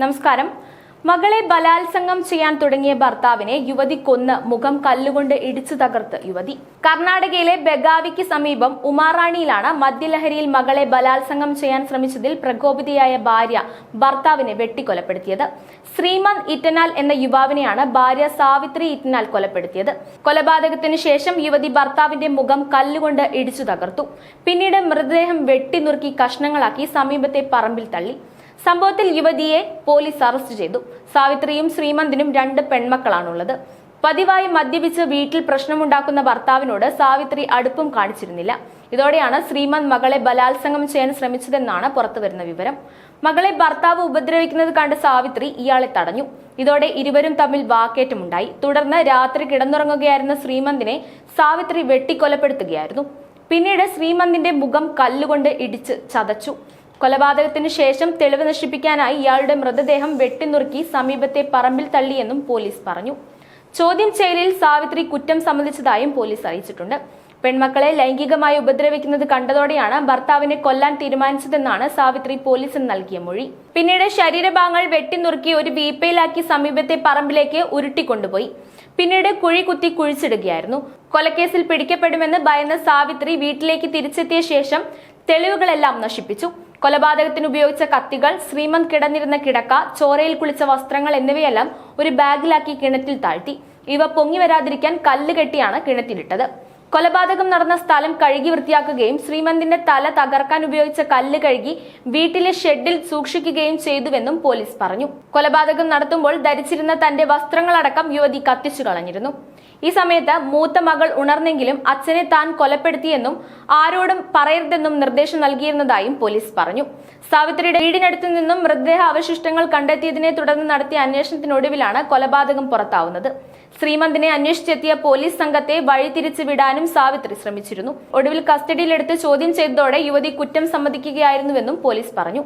നമസ്കാരം. മകളെ ബലാത്സംഗം ചെയ്യാൻ തുടങ്ങിയ ഭർത്താവിനെ യുവതി കൊന്ന് മുഖം കല്ലുകൊണ്ട് ഇടിച്ചു തകർത്ത് യുവതി. കർണാടകയിലെ ബെഗാവിക്ക് സമീപം ഉമാറാണിയിലാണ് മദ്യലഹരിയിൽ മകളെ ബലാത്സംഗം ചെയ്യാൻ ശ്രമിച്ചതിൽ പ്രകോപിതയായ ഭാര്യ ഭർത്താവിനെ വെട്ടിക്കൊലപ്പെടുത്തിയത്. ശ്രീമന്ത് ഇറ്റനാൽ എന്ന യുവാവിനെയാണ് ഭാര്യ സാവിത്രി ഇറ്റനാൽ കൊലപ്പെടുത്തിയത്. കൊലപാതകത്തിന് ശേഷം യുവതി ഭർത്താവിന്റെ മുഖം കല്ലുകൊണ്ട് ഇടിച്ചു തകർത്തു. പിന്നീട് മൃതദേഹം വെട്ടിനുറുക്കി കഷ്ണങ്ങളാക്കി സമീപത്തെ പറമ്പിൽ തള്ളി. സംഭവത്തിൽ യുവതിയെ പോലീസ് അറസ്റ്റ് ചെയ്തു. സാവിത്രിയും ശ്രീമന്തിനും രണ്ട് പെൺമക്കളാണുള്ളത്. പതിവായി മദ്യപിച്ച് വീട്ടിൽ പ്രശ്നമുണ്ടാക്കുന്ന ഭർത്താവിനോട് സാവിത്രി അടുപ്പം കാണിച്ചിരുന്നില്ല. ഇതോടെയാണ് ശ്രീമന്ത് മകളെ ബലാത്സംഗം ചെയ്യാൻ ശ്രമിച്ചതെന്നാണ് പുറത്തുവരുന്ന വിവരം. മകളെ ഭർത്താവ് ഉപദ്രവിക്കുന്നത് കണ്ട് സാവിത്രി ഇയാളെ തടഞ്ഞു. ഇതോടെ ഇരുവരും തമ്മിൽ വാക്കേറ്റമുണ്ടായി. തുടർന്ന് രാത്രി കിടന്നുറങ്ങുകയായിരുന്ന ശ്രീമന്തിനെ സാവിത്രി വെട്ടിക്കൊലപ്പെടുത്തുകയായിരുന്നു. പിന്നീട് ശ്രീമന്തിന്റെ മുഖം കല്ലുകൊണ്ട് ഇടിച്ച് ചതച്ചു. കൊലപാതകത്തിന് ശേഷം തെളിവ് നശിപ്പിക്കാനായി ഇയാളുടെ മൃതദേഹം വെട്ടിനുറുക്കി സമീപത്തെ പറമ്പിൽ തള്ളിയെന്നും പോലീസ് പറഞ്ഞു. ചോദ്യം ചെയ്യലിൽ സാവിത്രി കുറ്റം സമ്മതിച്ചതായും പോലീസ് അറിയിച്ചിട്ടുണ്ട്. പെൺമക്കളെ ലൈംഗികമായി ഉപദ്രവിക്കുന്നത് കണ്ടതോടെയാണ് ഭർത്താവിനെ കൊല്ലാൻ തീരുമാനിച്ചതെന്നാണ് സാവിത്രി പോലീസിന് നൽകിയ മൊഴി. പിന്നീട് ശരീരഭാഗങ്ങൾ വെട്ടിനുറുക്കി ഒരു വീപ്പയിലാക്കി സമീപത്തെ പറമ്പിലേക്ക് ഉരുട്ടിക്കൊണ്ടുപോയി. പിന്നീട് കുഴി കുത്തി കുഴിച്ചിടുകയായിരുന്നു. കൊലക്കേസിൽ പിടിക്കപ്പെടുമെന്ന് ഭയന്ന സാവിത്രി വീട്ടിലേക്ക് തിരിച്ചെത്തിയ ശേഷം തെളിവുകളെല്ലാം നശിപ്പിച്ചു. കൊലപാതകത്തിന് ഉപയോഗിച്ച കത്തികൾ ശ്രീമന്ത് കിടന്നിരുന്ന കിടക്ക ചോരയിൽ കുളിച്ച വസ്ത്രങ്ങൾ എന്നിവയെല്ലാം ഒരു ബാഗിലാക്കി കിണറ്റിൽ താഴ്ത്തി. ഇവ പൊങ്ങി വരാതിരിക്കാൻ കല്ല് കെട്ടിയാണ് കിണറ്റിലിട്ടത്. കൊലപാതകം നടന്ന സ്ഥലം കഴുകി വൃത്തിയാക്കുകയും ശ്രീമന്തിന്റെ തല തകർക്കാൻ ഉപയോഗിച്ച കല്ല് കഴുകി വീട്ടിലെ ഷെഡിൽ സൂക്ഷിക്കുകയും ചെയ്തുവെന്നും പോലീസ് പറഞ്ഞു. കൊലപാതകം നടത്തുമ്പോൾ ധരിച്ചിരുന്ന തന്റെ വസ്ത്രങ്ങളടക്കം യുവതി കത്തിച്ചു കളഞ്ഞിരുന്നു. ഈ സമയത്ത് മൂത്ത മകൾ ഉണർന്നെങ്കിലും അച്ഛനെ താൻ കൊലപ്പെടുത്തിയെന്നും ആരോടും പറയരുതെന്നും നിർദ്ദേശം നൽകിയിരുന്നതായും പോലീസ് പറഞ്ഞു. സാവിത്രിയുടെ വീടിനടുത്തു നിന്നും മൃതദേഹ അവശിഷ്ടങ്ങൾ കണ്ടെത്തിയതിനെ തുടർന്ന് നടത്തിയ അന്വേഷണത്തിനൊടുവിലാണ് കൊലപാതകം പുറത്താവുന്നത്. ശ്രീമന്തിനെ അന്വേഷിച്ചെത്തിയ പോലീസ് സംഘത്തെ വഴിതിരിച്ചു വിടാനും സാവിത്രി ശ്രമിച്ചിരുന്നു. ഒടുവിൽ കസ്റ്റഡിയിലെടുത്ത് ചോദ്യം ചെയ്തതോടെ യുവതി കുറ്റം സമ്മതിക്കുകയായിരുന്നുവെന്നും പോലീസ് പറഞ്ഞു.